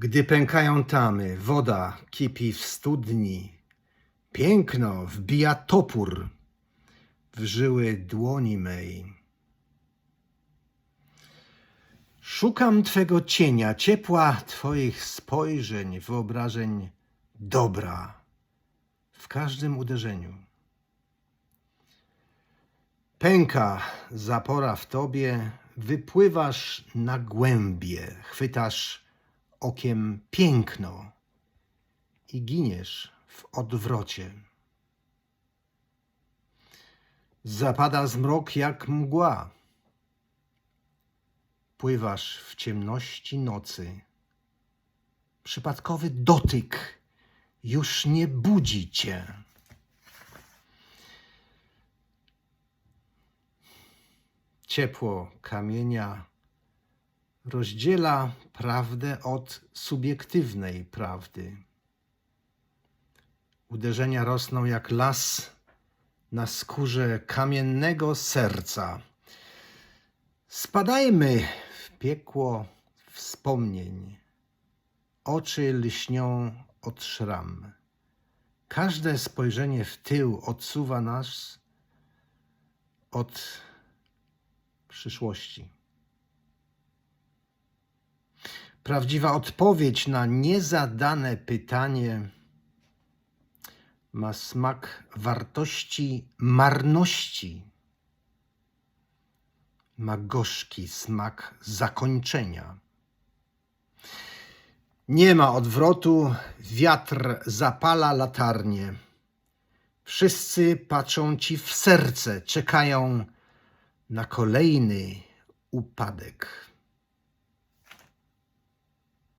Gdy pękają tamy, woda kipi w studni, piękno wbija topór w żyły dłoni mej. Szukam Twego cienia, ciepła Twoich spojrzeń, wyobrażeń dobra w każdym uderzeniu. Pęka zapora w Tobie, wypływasz na głębie, chwytasz okiem piękno i giniesz w odwrocie. Zapada zmrok jak mgła. Pływasz w ciemności nocy. Przypadkowy dotyk już nie budzi cię. Ciepło kamienia rozdziela prawdę od subiektywnej prawdy. Uderzenia rosną jak las na skórze kamiennego serca. Spadajmy w piekło wspomnień. Oczy lśnią od szram. Każde spojrzenie w tył odsuwa nas od przyszłości. Prawdziwa odpowiedź na niezadane pytanie ma smak wartości marności. Ma gorzki smak zakończenia. Nie ma odwrotu, wiatr zapala latarnię. Wszyscy patrzą ci w serce, czekają na kolejny upadek.